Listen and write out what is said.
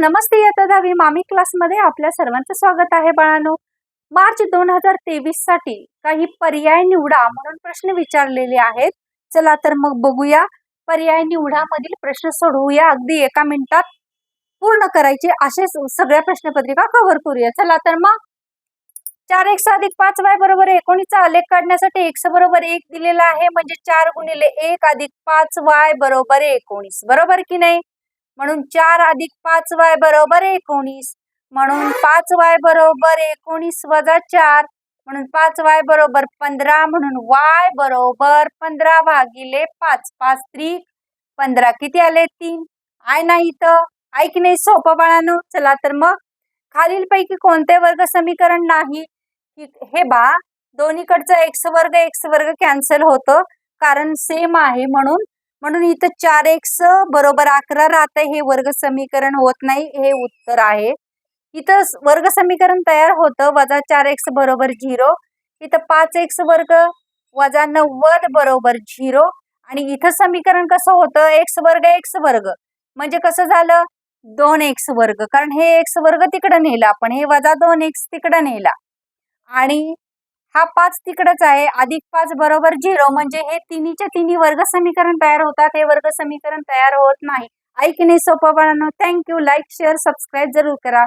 नमस्ते इयत्ता दहावी मामी क्लासमध्ये आपल्या सर्वांचं स्वागत आहे बाळानो. मार्च दोन हजार तेवीससाठी काही पर्याय निवडा म्हणून प्रश्न विचारलेले आहेत. चला तर मग बघूया. पर्याय निवडा मधील प्रश्न सोडवूया. अगदी एका मिनिटात पूर्ण करायचे असे सगळ्या प्रश्नपत्रिका कव्हर करूया. चला तर मग. चार एक अधिक पाच वाय बरोबर एकोणीसचा आलेख काढण्यासाठी एक्स बरोबर एक दिलेला आहे. म्हणजे चार गुणिले एक अधिक पाच वाय बरोबर एकोणीस. बरोबर की नाही? म्हणून चार अधिक पाच वाय बरोबर एकोणीस. म्हणून पाच वाय बरोबर एकोणीस वजा चार म्हणून पाच वाय बरोबर पंधरा म्हणून वाय बरोबर पंधरा भागिले पाच पाच त्रिक पंधरा. किती आले? तीन. आय नाही तर आय की नाही सोपं बाळानो. चला तर मग. खालीलपैकी कोणते वर्ग समीकरण नाही? हे बा दोन्हीकडचं एक्स वर्ग एक्स वर्ग कॅन्सल होतं. कारण सेम आहे म्हणून म्हणून इथं चार एक्स बरोबर अकरा राहत. हे वर्ग समीकरण होत नाही. हे उत्तर आहे. इथं वर्ग समीकरण तयार होतं. वजा चार एक्स बरोबर झिरो. इथं पाच एक्स वर्ग वजा नव्वद बरोबर झिरो. आणि इथं समीकरण कसं होतं? एक्स वर्ग एक्स वर्ग. म्हणजे कसं झालं? दोन एक्स वर्ग. कारण हे एक्स वर्ग तिकडं नेला आपण. हे वजा दोन एक्स तिकडं नेला. आणि हा पाच तिकडच आहे. अधिक पाच बरोबर झिरो. म्हणजे हे तिन्हीच्या तिन्ही वर्ग समीकरण तयार होतात. हे वर्ग समीकरण तयार होत नाही. ऐकणे सोपं बाळांनो थँक्यू लाईक शेअर सबस्क्राईब जरूर करा.